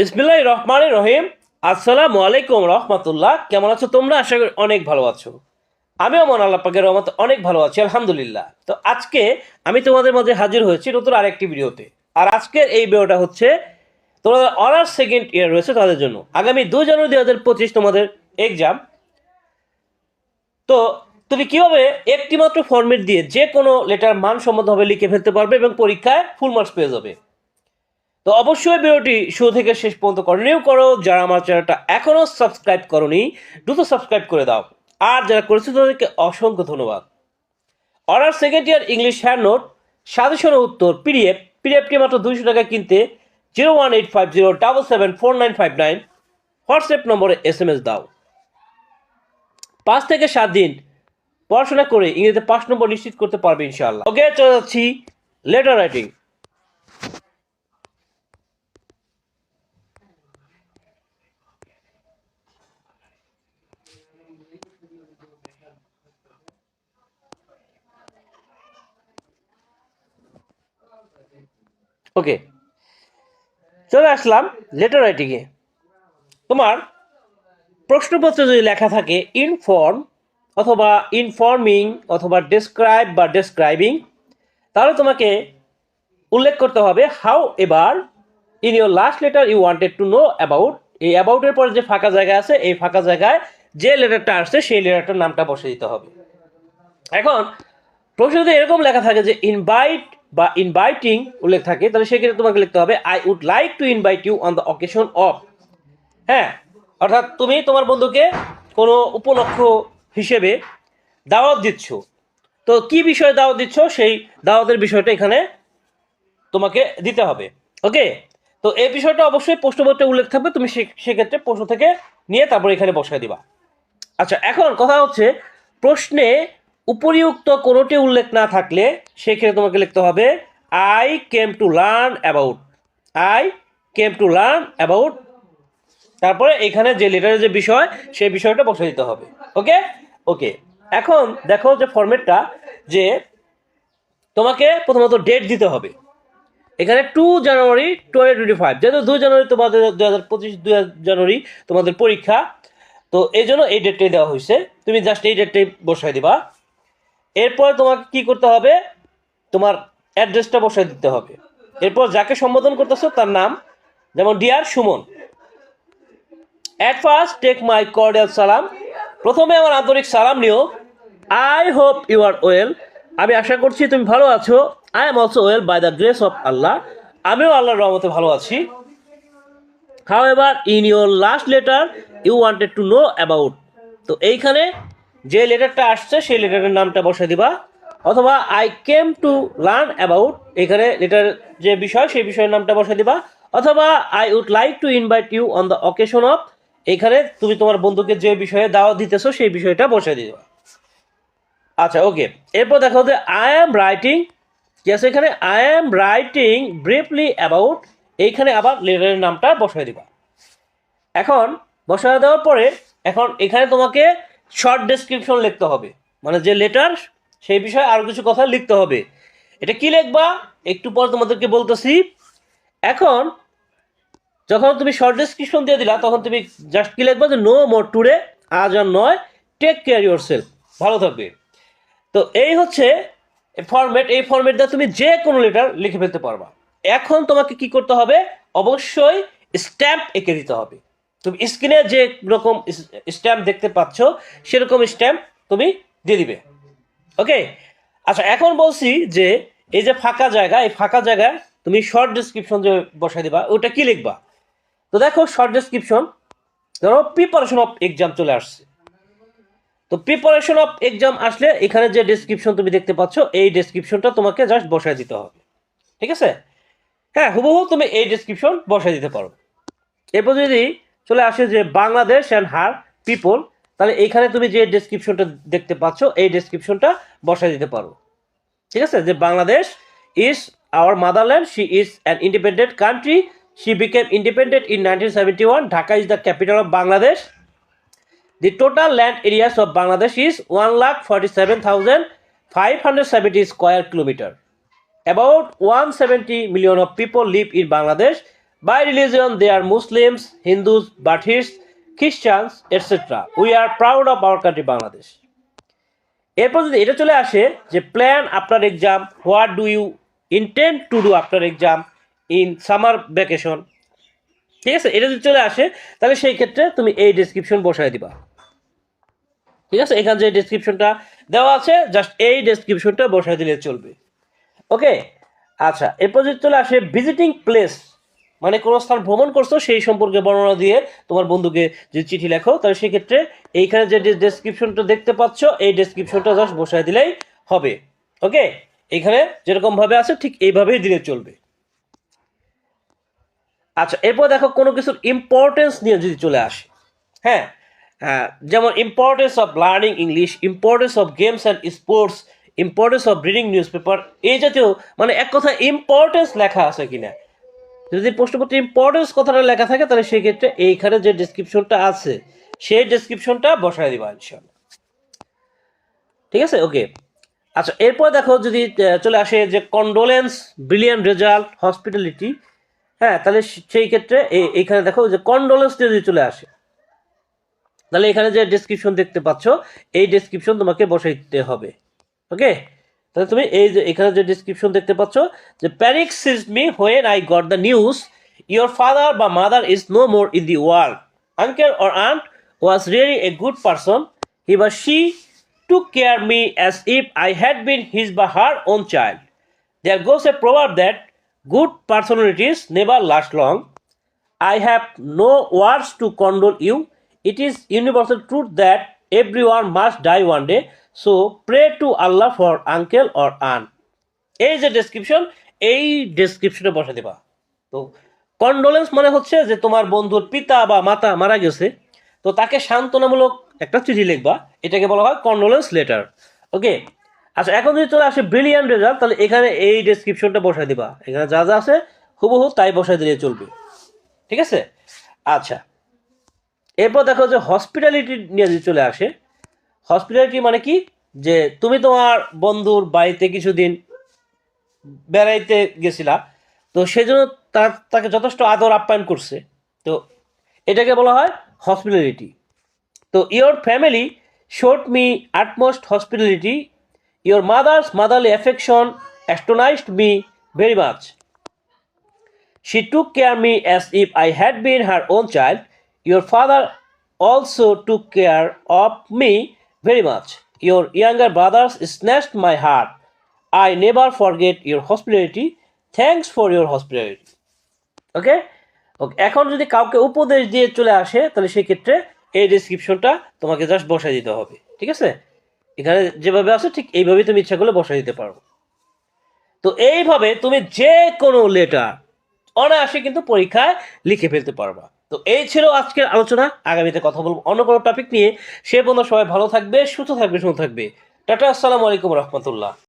বিসমিল্লাহ রহমান রহিম। আসসালামু আলাইকুম রহমতুল্লাহ। কেমন আছো তোমরা? আশা করি অনেক ভালো আছো। আমিও মন আল্লাহ পাকের রহমত অনেক ভালো আছি, আলহামদুলিল্লাহ। তো আজকে আমি তোমাদের মধ্যে হাজির হয়েছি নতুন আরেকটি ভিডিওতে। আর আজকের এই ভিডিওটা হচ্ছে তোমাদের অনার্স সেকেন্ড ইয়ার রয়েছে তাদের জন্য। আগামী দুই জানুয়ারি দুই হাজার পঁচিশ তোমাদের এক্সাম তো তুমি কীভাবে একটি মাত্র ফর্মেট দিয়ে যে কোনো লেটার মানসম্মতভাবে লিখে ফেলতে পারবে এবং পরীক্ষায় ফুল মার্কস পেয়ে যাবে? তো অবশ্যই ভিডিওটি শুরু থেকে শেষ পর্যন্ত কন্টিনিউ করো। যারা আমার চ্যানেলটা এখনও সাবস্ক্রাইব করনি, দ্রুত সাবস্ক্রাইব করে দাও। আর যারা করেছে তাদেরকে অসংখ্য ধন্যবাদ। Honours second year English hand note suggestion উত্তর পিডিএফ পিডিএফটি মাত্র দুইশো টাকা কিনতে zero one eight five zero double seven four nine five nine WhatsApp নম্বরে এস এম এস দাও। পাঁচ থেকে সাত দিন পড়াশোনা করে ইংরেজিতে পাঁচ নম্বর নিশ্চিত করতে পারবে ইনশাআল্লাহ। ওকে চলে যাচ্ছি লেটার রাইটিং ওকে চলে আসলাম লেটার রাইটিংয়ে তোমার প্রশ্নপত্রে যদি লেখা থাকে ইনফর্ম অথবা ইনফর্মিং অথবা ডেসক্রাইব বা ডেসক্রাইবিং তাহলে তোমাকে উল্লেখ করতে হবে however in your last letter you wanted to know about এই অ্যাবাউটের পরে যে ফাঁকা জায়গা আছে, এই ফাঁকা জায়গায় যে লেটারটা আসছে, সেই লেটারটার নামটা বসে দিতে হবে। এখন প্রশ্ন যদি এরকম লেখা থাকে যে ইনভাইট বা ইনভাইটিং উল্লেখ থাকে, তাহলে সেক্ষেত্রে তোমাকে লিখতে হবে I would like to invite you on the occasion of হ্যাঁ অর্থাৎ তুমি তোমার বন্ধুকে কোনো উপলক্ষ হিসেবে দাওয়াত দিচ্ছ। তো কি বিষয়ে দাওয়াত দিচ্ছ? সেই দাওয়াতের বিষয়টা এখানে তোমাকে দিতে হবে। ওকে? তো এই বিষয়টা অবশ্যই প্রশ্নপত্রে উল্লেখ থাকবে, তুমি সেক্ষেত্রে প্রশ্ন থেকে নিয়ে তারপর এখানে বসায় দিবা। আচ্ছা এখন কথা হচ্ছে প্রশ্নে উপরিউক্ত কোনোটি উল্লেখ না থাকলে সেক্ষেত্রে তোমাকে লিখতে হবে I came to learn about I came to learn about তারপরে এখানে যে লেটারের যে বিষয় সেই বিষয়টা বসে দিতে হবে। ওকে? ওকে। এখন দেখো যে ফরম্যাটটা, যে তোমাকে প্রথমত ডেট দিতে হবে। এখানে two January twenty twenty five যেহেতু দুই জানুয়ারি তোমাদের দু হাজার পঁচিশ, দুই জানুয়ারি তোমাদের পরীক্ষা, তো এই জন্য এই ডেটটাই দেওয়া হয়েছে। তুমি জাস্ট এই ডেটটাই বসাই দিবা। এরপর তোমাকে কি করতে হবে? তোমার অ্যাড্রেসটা বসাই দিতে হবে। এরপর যাকে সম্বোধন করতেছো, তার নাম, যেমন dear Suman at first take my cordial সালাম প্রথমে আমার আন্তরিক সালাম নিও। I hope you are well আমি আশা করছি তুমি ভালো আছো। I am also well by the grace of Allah আমিও আল্লাহর রহমতে ভালো আছি। However in your last letter you wanted to know about তো এইখানে যে লেটারটা আসছে, সেই লেটারের নামটা বসে দিবা। অথবা I came to learn about এখানে লেটার যে বিষয়, সেই বিষয়ের নামটা বসে দিবা। অথবা I would like to invite you on the occasion of এখানে তুমি তোমার বন্ধুকে যে বিষয়ে দাওয়াত দিতেছো, সেই বিষয়টা বসে দিবা। আচ্ছা ওকে এরপর দেখো যে আই অ্যাম রাইটিং কি আছে এখানে I am writing briefly about এইখানে আবার লেটারের নামটা বসায় দিবা। এখন, বসায় দেওয়ার পরে, এখন এখানে তোমাকে শর্ট ডেসক্রিপশন লিখতে হবে। মানে যে লেটার সেই বিষয়ে আরও কিছু কথা লিখতে হবে। এটা কি লিখবা? একটু পর তোমাদেরকে বলতেছি। এখন, যখন তুমি শর্ট ডেসক্রিপশন দিয়ে দিলা, তখন তুমি জাস্ট কি লিখবা? যে নো মোর টুডে আজ আর নয় টেক কেয়ার ইউর সেলফ ভালো থাকবে। তো এই হচ্ছে ফরম্যাট এই ফরম্যাট দিয়ে তুমি যে কোনো লেটার লিখে ফেলতে পারবা। এখন তোমাকে কি করতে হবে? অবশ্যই স্ট্যাম্প এঁকে দিতে হবে। তুমি স্ক্রিনে যে রকম স্ট্যাম্প দেখতে পাচ্ছ, সেরকম স্ট্যাম্প তুমি দিয়ে দিবে। ওকে আচ্ছা এখন বলছি যে, এই যে ফাঁকা জায়গা, এই ফাঁকা জায়গায় তুমি শর্ট ডিসক্রিপশন যে বসাই দিবা, ওটা কি লিখবা? তো দেখো শর্ট ডিসক্রিপশন ধরো প্রিপারেশন অফ এক্সাম চলে আসছে। তো প্রিপারেশন অফ এক্সাম আসলে এখানে যে ডেসক্রিপশন তুমি দেখতে পাচ্ছ, এই ডেসক্রিপশনটা তোমাকে জাস্ট বসায় দিতে হবে। ঠিক আছে? হ্যাঁ হুবহু তুমি এই ডেসক্রিপশন বসায় দিতে পারো। এরপর যদি চলে আসে যে বাংলাদেশ অ্যান্ড হার পিপল তাহলে এইখানে তুমি যে ডেসক্রিপশনটা দেখতে পাচ্ছ এই ডেসক্রিপশনটা বসায় দিতে পারো। ঠিক আছে? যে Bangladesh is our motherland she is an independent country she became independent in nineteen seventy one Dhaka is the capital of Bangladesh the total land areas of Bangladesh is one lakh total seven thousand five hundred is 1,47,570 kilometre kilometer. About 170 million of people live in Bangladesh. By religion they are Muslims Hindus Buddhists Christians etcetera we are proud of our country Bangladesh এরপর যদি এটা চলে আসে যে plan after exam what do you intend to do after exam in summer vacation ঠিক আছে? এটা যদি চলে আসে, তাহলে সেই ক্ষেত্রে তুমি এই ডেসক্রিপশন বসায় দিবা। ঠিক আছে? এখানে যে ডেসক্রিপশনটা দেওয়া আছে জাস্ট এই ডেসক্রিপশনটা বসায় দিলে চলবে। ওকে আচ্ছা এরপর যদি চলে আসে ভিজিটিং প্লেস মানে কোনো স্থান ভ্রমণ করছ সেই সম্পর্কে বর্ণনা দিয়ে তোমার বন্ধুকে যে চিঠি লেখো তাহলে সেক্ষেত্রে এইখানে যে ডেসক্রিপশনটা দেখতে পাচ্ছ এই ডেসক্রিপশনটা জাস্ট বসায় দিলেই হবে। ওকে এইখানে যেরকম ভাবে আছে ঠিক এইভাবেই দিলে চলবে। আচ্ছা এরপর দেখো কোনো কিছুর ইম্পর্টেন্স নিয়ে যদি চলে আসে। হ্যাঁ? হ্যাঁ, যেমন importance of learning English importance of games and sports importance of reading newspaper এই জাতীয় মানে এক কথা ইম্পর্টেন্স লেখা আছে কিনা। যদি প্রশ্নপত্রে ইম্পর্টেন্স কথাটা লেখা থাকে, তাহলে সেই ক্ষেত্রে এইখানে যে ডেসক্রিপশনটা আছে, সেই ডেসক্রিপশনটা বসায় দিবা ঠিক আছে? ওকে আচ্ছা এরপর দেখো যদি চলে আসে যে কন্ডোলেন্স ব্রিলিয়ান্ট রেজাল্ট হসপিটালিটি হ্যাঁ তাহলে সেই ক্ষেত্রে এই- এইখানে দেখো যে কন্ডোলেন্স যদি চলে আসে, তাহলে এখানে যে ডেসক্রিপশন দেখতে পাচ্ছ, এই ডেসক্রিপশন তোমাকে বসাইতে হবে। ওকে তাহলে তুমি এই যে এখানে যে ডেসক্রিপশন দেখতে পাচ্ছ যে panic seize me when I got the news your father বা mother is no more in the world uncle or aunt was really a good person he বা she took care me as if I had been his বা her own child. There goes a proverb that good personalities never last long. I have no words to condole you. It is universal truth that everyone must die one day so pray to Allah for uncle or aunt এই যে description এই ডেসক্রিপশনে বসে দেবা। তো condolence মানে হচ্ছে যে তোমার বন্ধুর পিতা বা মাতা মারা গেছে, তো তাকে সান্ত্বনামূলক একটা চিঠি লিখবা। এটাকে বলা হয় কন্ডোলেন্স লেটার ওকে আচ্ছা এখন যদি চলে আসে ব্রিলিয়ান্ট রেজাল্ট তাহলে এখানে এই ডেসক্রিপশনটা বসায় দিবা। এখানে যা যা আছে, হুবহু তাই বসায় দিলে চলবে। ঠিক আছে? আচ্ছা। এরপর দেখো যে হসপিটালিটি নিয়ে যদি চলে আসে হসপিটালিটি মানে কি? যে তুমি তোমার বন্ধুর বাড়িতে কিছুদিন বেড়াইতে গেছিলা, তো সেজন্য তার, তাকে যথেষ্ট আদর আপ্যায়ন করছে। তো এটাকে বলা হয় হসপিটালিটি তো your family showed me utmost hospitality your mother's motherly affection astonished me very much she took care me as if I had been her own child. Your father also took care of me very much. Your younger brothers snatched my heart. I never forget your hospitality. Thanks for your hospitality. Okay okay এখন যদি কাউকে উপদেশ দিয়ে চলে আসে, তাহলে সেই ক্ষেত্রে এই ডিসক্রিপশনটা তোমাকে জাস্ট বসাই দিতে হবে ঠিক আছে এখানে যেভাবে আছে, ঠিক এইভাবেই তুমি ইচ্ছা করলে বসাই দিতে পারো তো এইভাবে তুমি যে কোনো লেটার অনায়াসে কিন্তু পরীক্ষায় লিখে ফেলতে পারবা তো এই ছিল আজকের আলোচনা। আগামীতে কথা বলব অন্য কোনো টপিক নিয়ে। সে পর্যন্ত সবাই ভালো থাকবে, সুস্থ থাকবে শুনে থাকবে। টাটা, আসসালামু আলাইকুম রহমতুল্লাহ।